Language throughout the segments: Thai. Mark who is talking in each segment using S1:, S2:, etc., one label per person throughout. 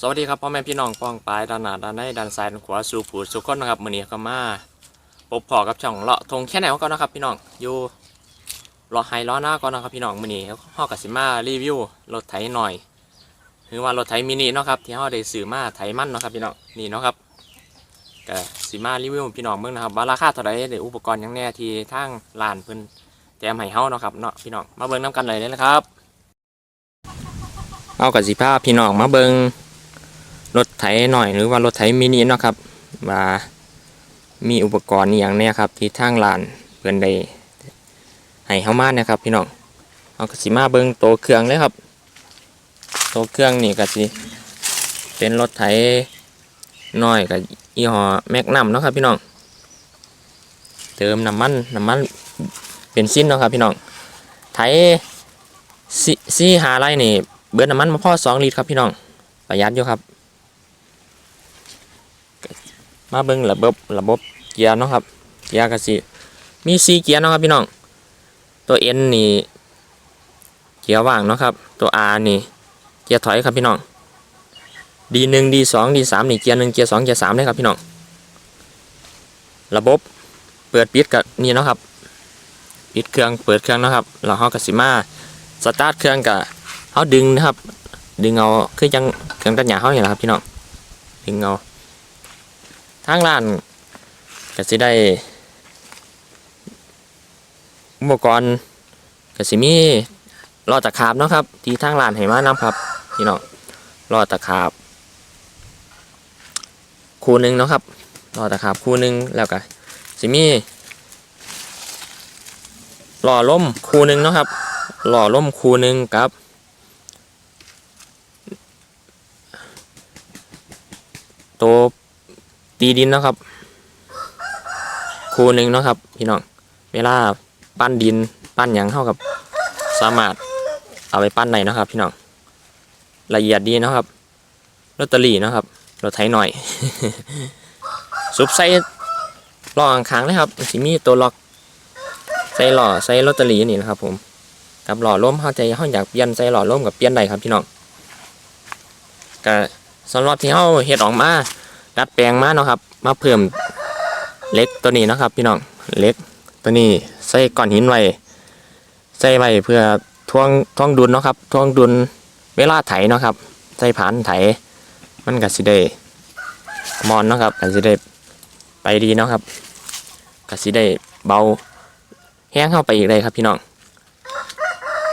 S1: สวัสดีครับพ่อแม่พี่น้องป้องปลายด้านหน้าด้านในด้านซ้ายด้านขวาสู่ผู้สุขคนนะครับมือนี้ก็มาพบพอกับช่องเลาะทงแค่ไหนก่อนนะครับ พี่น้องอยู่รอไฮล้อหน้าก่อนนะครับพี่น้องมือนี้เฮากับสิมารีวิวรถไถหน่อยหรือว่ารถไถมินิเนาะครับที่เฮาได้ซื้อมาไถมั่นเนาะครับพี่น้องนี่เนาะครับก็สิมารีวิวพี่น้องเบิ่งนะครับว่าราคาเท่าไหร่หรืออุปกรณ์ยังแน่ที่ทางร้านเพิ่นแจมให้เฮาเนาะครับเนาะพี่น้องมาเบิ่งนํกันเลยเลยนะครับเอากับสิพาพี่น้องมาเบิ่ง รถไถหน่อยหรือว่ารถไถมินิเนาะครับว่ามีอุปกรณ์อย่างเนี้ยครับ ที่ทางร้านเพื่อนได้ให้เฮามาเนี่ยครับ พี่น้องเอากสิมาเบิ่งตัวเครื่องเลยครับโตเครื่องนี่กสิเป็นรถไถน้อยกับยี่ห้อแมกนัมเนาะครับพี่น้องเติมน้ำมันน้ำมันเป็นซิ้นเนาะครับพี่น้องไถซีซีหาไรนี่เบิดน้ำมันมาพอสองลิตรครับพี่น้องประหยัดอยู่ครับ มาเบิ่งระบบระบบเกียร์เนาะครับเกียร์กสิมีสีเกียร์เนาะครับพี่น้อง ตัว N นี่เกียร์ว่างเนาะครับ ตัว R นี่เกียร์ถอยครับพี่น้อง D1 D2 D3 นี่เกียร์หนึ่งเกียร์สองเกียร์สามเลยครับพี่น้อง ระบบเปิดปิดกับนี่เนาะครับปิดเครื่องเปิดเครื่องนะครับแล้วเฮาก็สิมาสตาร์ทเครื่องกับเฮาดึงนะครับ ดึงเอาคือจังเครื่องตัดหญ้าเฮานี่แหละครับพี่น้องดึงเอา ทางร้านก็สิได้อุปกรณ์ก็สิมีล้อตะขาบเนาะครับ ที่ทางร้านให้มานํครับพี่น้องล้อตะขาบ คู่หนึ่งเนาะครับล้อตะขาบคู่หนึ่งแล้วก็สิมีล้อล้มคู่หนึ่งเนาะครับล้อล้มคู่หนึ่งกับตัว ตีดินนะครับคูหนึ่งนะครับพี่น้องเวลาปั้นดินปั้นหยังเข้ากับ สามารถเอาไปปั้นได้เนะครับ พี่น้องละเอียดดีนะครับลอตเตอรี่นะครับรถไถหน่อยซุปใส่ล้อข้างๆเลยครับสิมีตัวล็อกใส่ล้อใส่ลอตเตอรี่นี่นะครับ ผมกับหล่อล้มเข้าใจเข้าอยากเปลี่ยนใส่หล่อล้มกับเปลี่ยนได้ครับพี่น้องก็สำหรับที่เข้าเฮ็ดออกมา ดัดแปลงมาเนาะครับ มาเพิ่มเล็กตัวนี้นะครับ พี่น้องเล็กตัวนี้ใส่ก้อนหินไว้ใส่ไว้เพื่อทวงทวงดุลเนาะครับทวงดุลเวลาไถเนาะครับ ใส่ผานไถ มันก็สิได้มอนเนาะครับก็สิได้ไปดีเนาะครับก็สิได้เบาแห้งเข้าไปอีกเลยครับพี่น้อง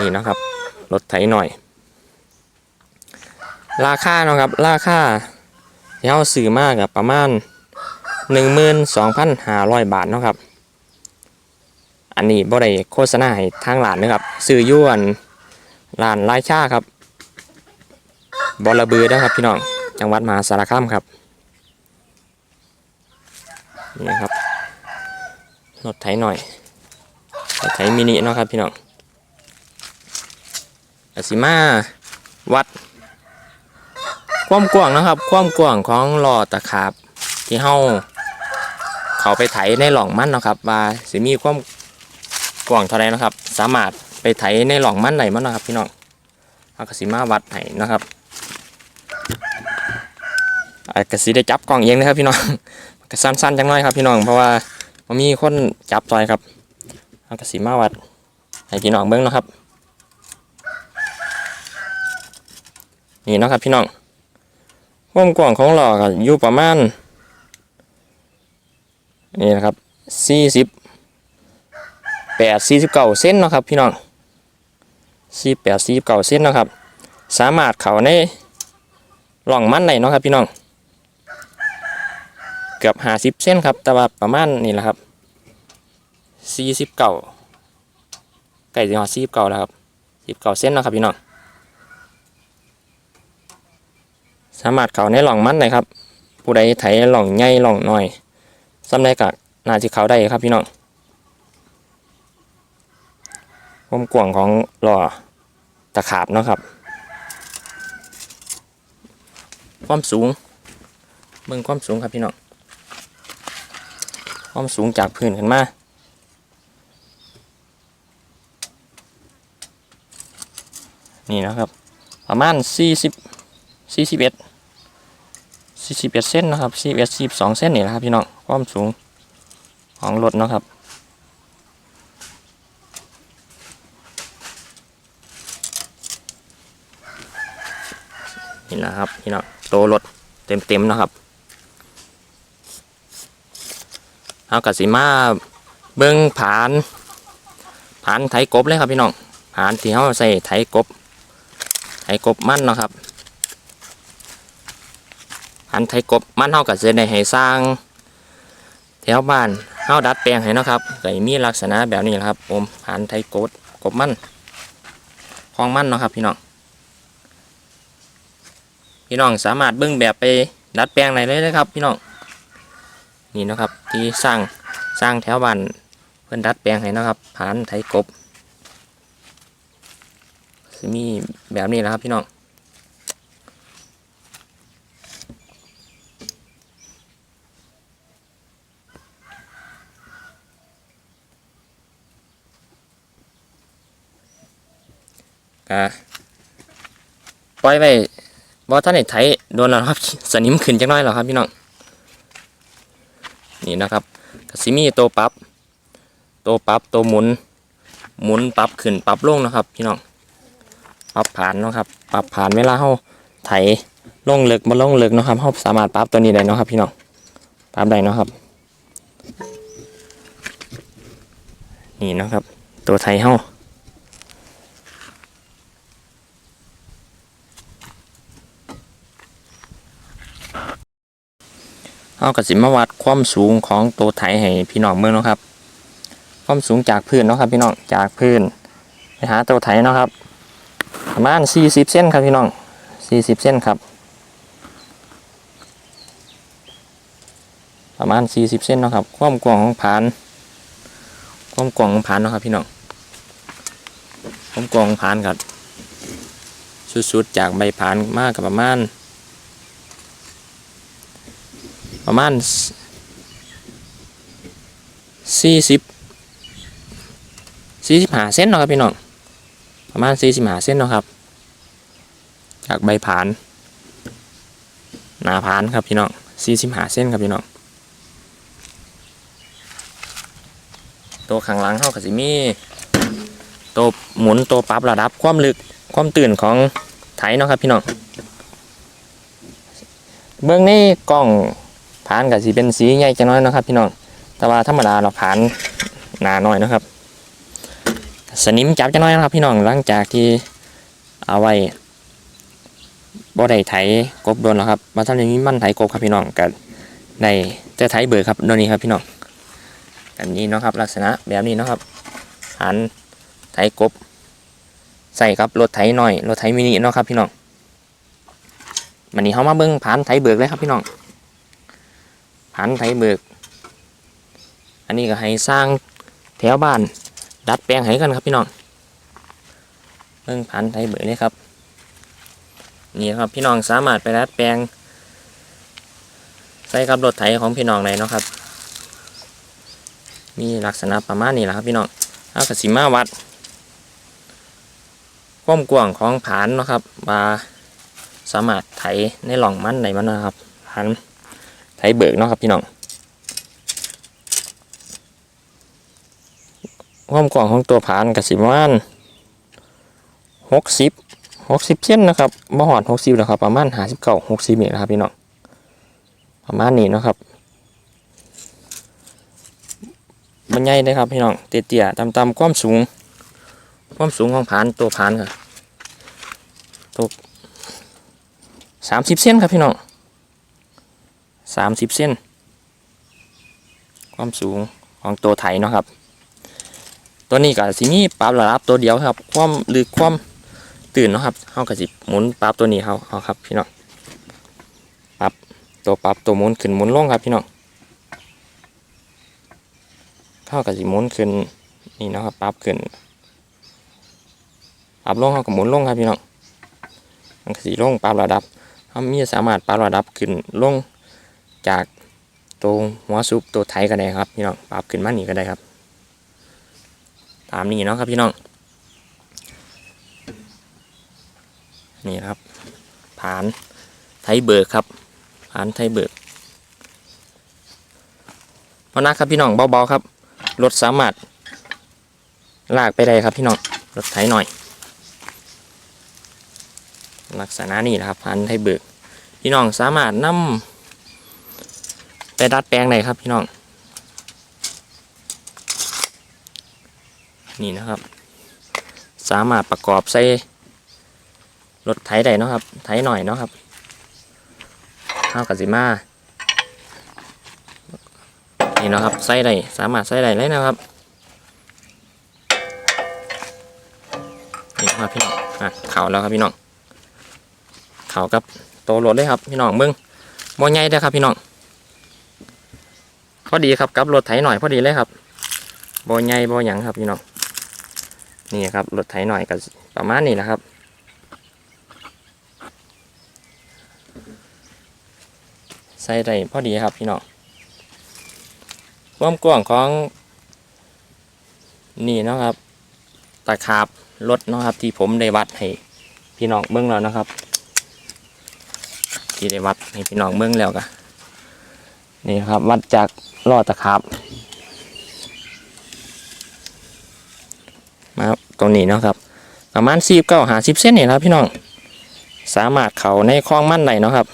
S1: นี่เนาะครับรถไถหน่อย ราคาเนาะครับ ราคา ที่เราซื้อมากกับประมาณ 12,500 บาทเนาะครับ อันนี้บ่ได้โฆษณาให้ทางร้านนะครับซื้อยวนร้านรายชาครับบอระบือนะครับพี่น้องจังหวัดมหาสารคามครับนี่ครับรถไถหน่อยรถไถมินิเนาะครับพี่น้องอสิมาวัด ความกว้างนะครับ ความกว้างของหลอดตะขาบที่เฮาเขาไปไถในหล่องมันนะครับว่าสิมีความกว้างเท่าไรนะครับ สามารถไปไถในหล่องมันไหนมันนะครับ พี่น้องเอากสิมาวัดให้นะครับอากสิได้จับกล้องเองนะครับ พี่น้องก็สั้นๆจังน้อยครับ พี่น้องเพราะว่ามันมีคนจับต่อยครับเอากสิมาวัดให้พี่น้องเบิ้งนะครับนี่นะครับพี่น้อง ความกว้างของหล่อก็อยู่ประมาณ นี่นะครับสี่สิบแปดสี่สิบเก้าเซนนะครับพี่น้องสี่แปดสี่สิบเก้าเซนนะครับ สามารถเข้าในหล่องมันได้เนาะครับพี่น้อง เกือบห้าสิบเซนครับ แต่ว่าประมาณนี่แหละครับสี่สิบเก้าใกล้จะหอดสี่สิบเก้าแล้วครับสิบเก้าเซนนะครับพี่น้อง สามารถเขาในหล่องมันได้ครับ ผู้ใดไถหล่องใหญ่หล่องน้อยซ้ำได้กับนาจิเขาได้ครับพี่น้องความกว้างของหล่อตะขาบเนาะครับ ความสูงเบิ่งความสูงครับพี่น้องความสูงจากพื้นขึ้นมานี่นะครับ ประมาณ40 41 41เส้นนะครับ41 42เส้นนี่แหละครับพี่น้องความสูงของรถนะครับนี่นะครับพี่น้องโตรถเต็มๆนะครับเอากระสิมาเบิ้งผานผานไถกบเลยครับพี่น้องผานที่เขาใส่ไถกบไถกบมั่นนะครับ ผานไถกบมันเขาก็จะได้ให้สร้าง แถวบ้านเฮาดัดแปลงให้นะครับก็มีลักษณะแบบนี้แหละครับผมผานไถกบกบมันคลองมันเนาะครับพี่น้องพี่น้องสามารถเบิ่งแบบไปดัดแปลงไหนเลยนะครับพี่น้องนี่นะครับที่สร้างสร้างแถวบ้านเพิ่นดัดแปลงให้นะครับผานไถกบมีแบบนี้แหละครับพี่น้อง ก็ปล่อยไว้บอท่านไหนไถโดนแล้วครับ สนิมขึ้นจังน้อยแล้วครับพี่น้องนี่นะครับกสิมีตัวปรับตัวปรับตัวหมุน หมุนปรับขึ้นปรับลงนะครับ พี่น้องปรับผ่านนะครับปรับผ่านเวลาเขาไถลงเลึกมาลงเลึกนะครับเขาสามารถปรับตัวนี้ได้เนาะครับ พี่น้องปรับได้เนาะครับ นี่นะครับ ตัวไถเขา เอากระสิมาวัดความสูงของตัวไถให้พี่น้องเมืองนะครับ ความสูงจากพื้นเนาะครับพี่น้องจากพื้นไปหาตัวไถเนาะครับ ประมาณ40เส้นครับพี่น้อง40เส้นครับ ประมาณ40เส้นเนาะครับ ความกว้างของผานความกว้างของผานเนาะครับพี่น้องความกว้างของผานครับสุดๆจากใบผานมากกับประมาณ ประมาณสี่สิบสี่สิบหาเส้นเนาะครับพี่น้องประมาณสี่สิบหาเส้นเนาะครับ จากใบผานหนาผานครับพี่น้องสี่สิบหาเส้นครับพี่น้องตัวข้างหลังเข้ากับสิมีตัวหมุนตัวปรับระดับความลึกความตื่นของไถเนาะครับพี่น้องเบื้องนี้กล้อง ผานกับสีเป็นสีใหญ่จะน้อยนะครับ พี่น้อง แต่ว่าธรรมดาเราผานหนาหน่อยนะครับ สนิมจับจะน้อยนะครับ พี่น้องหลังจากที่เอาไว้บ่ได้ไถกบโดนแล้วครับ มาทำอย่างนี้มันไถกบครับพี่น้องกันในแต่ไถเบิกครับโดนนี้ครับพี่น้องแบบนี้นะครับลักษณะแบบนี้นะครับหันไถกบ ใส่ครับรถไถหน่อยรถไถมินิเนาะครับพี่น้องวันนี้เขามาเบิ้งผานไถเบิกเลยครับพี่น้อง ผันไถเบิก อันนี้ก็ให้สร้างแถวบ้าน ดัดแปลงให้กันครับพี่น้องเรื่องผันไถเบิกนี่ครับนี่ครับพี่น้องสามารถไปดัดแปลง ใส่กับรถไถของพี่น้องได้เนาะครับ มีลักษณะประมาณนี้แหละครับพี่น้องเอากระสิมาวัดความกว้างของผานเนาะครับว่าสามารถไถในหล่องมันไหนมันนะครับผัน ไทเบิกเนาะครับพี่น้องความกว้างของตัวผานกับสิประมาณหกสิบหกสิบเส้นนะครับบ่หอดหกสิบแล้วครับ ประมาณห้าสิบเก้าหกสิบเมตรนะครับพี่น้องประมาณนี้นะครับบรรยายเลยครับพี่น้องเตี้ยๆต่ำๆความสูง ความสูงของผานตัวผานครับตัวสามสิบเส้นครับพี่น้อง สามสิบเส้น ความสูงของตัวไถเนาะครับ ตัวนี้ก็สิมีปรับระดับตัวเดียวครับ ความลึกความตื่นเนาะครับเขาก็สิหมุนปรับตัวนี้เขาเอาครับพี่น้องปรับตัวปรับตัวหมุนขึ้นหมุนลงครับพี่น้องเขาก็สิหมุนขึ้นนี่เนาะครับปรับขึ้นปรับลงเขาก็หมุนลงครับพี่น้องมันก็สิลงปรับระดับเขามีสามารถปรับระดับขึ้นลง จากตัวหัวซุปตัวไทยก็ได้ครับพี่น้องปรับขึ้นมานี่ก็ได้ครับ ตามนี้เนาะครับพี่น้อง นี่ครับ ผานไทยเบิกครับผ่านไทยเบิกพอนะครับพี่น้องเบาๆครับรถสามารถลากไปได้ครับพี่น้องรถไถหน่อย ลักษณะนี้นะครับผ่านไทยเบิก พี่น้องสามารถนำ ไปดัดแปลงได้ครับพี่น้อง นี่นะครับ สามารถประกอบใส่รถไถได้เนาะครับ ไถหน่อยเนาะครับข้าวกับสิมานี่นะครับใส่ได้สามารถใส่ได้เลยนะครับนี่ครับพี่น้องอะเข่าแล้วครับพี่น้องเข่ากับโตรถเลยครับพี่น้องเบิ้งบ่ใหญ่เด้ครับพี่น้อง พอดีครับกับรถไถหน่อยพอดีเลยครับบ่ใหญ่บ่หยังครับพี่น้องนี่ครับรถไถหน่อยก็ประมาณนี้แหละครับใส่ได้พอดีครับพี่น้องความกว้างของนี่นะครับตะขาบรถนะครับ ที่ผมได้วัดให้พี่น้องเบิ้องแล้วนะครับ ที่ได้วัดให้พี่น้องเบิ้องแล้วกะ นี่ครับวัดจากล้อตะขาบมาตรงนี้เนาะครับ ประมาณสี่เก้าหาสิบเส้นนี่ครับพี่น้อง สามารถเขาในคลองมั่นไหนเนาะครับ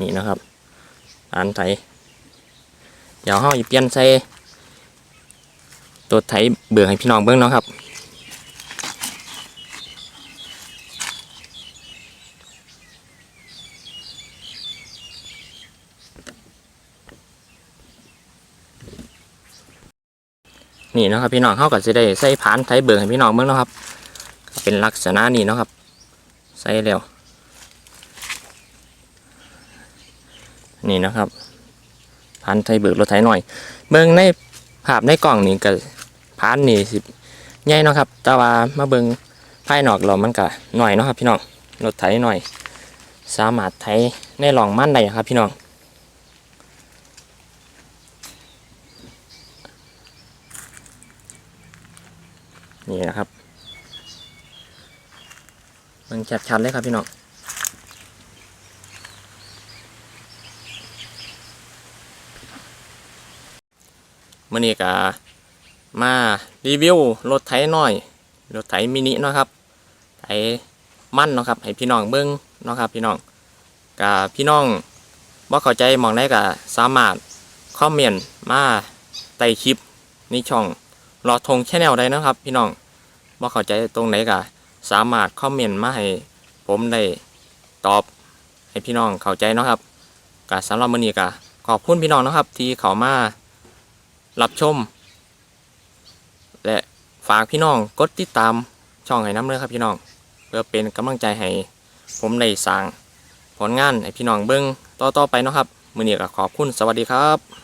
S1: นี่นะครับอันไถเดี๋ยวเฮาอีเปียนใส่ตัวไถเบื่อให้พี่น้องเบิ่งเนาะครับ นี่นะครับพี่น้องเขาก็จะได้ใส่ผานไถเบิกให้พี่น้องเบิ่งเนะครับ เป็นลักษณะนี้นะครับ ใส่แล้ว นี่นะครับผานไถเบิกรถไถหน่อย เบิงในภาพในกล่องนี่ก็ผานนี่สิใหญ่นะครับ แต่ว่ามาเบิ่งภายนอกเรามันก็หน่อยนะครับ พี่น้องรถไถหน่อย สามารถไถในหลองมั่นได้ครับพี่น้อง นี่นะครับมันชัดๆเลยครับพี่น้องมื่อนี้ก็มารีวิวรถไถน้อย รถไถมินิเนาะครับ ไถมั่นเนาะครับ ให้พี่น้องเบิ้งเนาะครับ พี่น้องกับพี่น้องว่าเข้าใจมองได้ก็สามารถคอมเมนต์มาใต้คลิปในช่อง รอทงแชนแนลได้นะครับ พี่น้องว่าเข้าใจตรงไหนก็สามารถคอมเมนต์มาให้ผมได้ตอบให้พี่น้องเข้าใจนะครับก็สำหรับมื้อนี้ก็ขอบคุณพี่น้องนะครับ ที่เข้ามารับชม และฝากพี่น้องกดติดตามช่องให้น้ำเลยครับพี่น้อง เพื่อเป็นกำลังใจให้ผมได้สร้างผลงานให้พี่น้องเบิ้งต่อๆไปนะครับ มื้อนี้ก็ขอบคุณสวัสดีครับ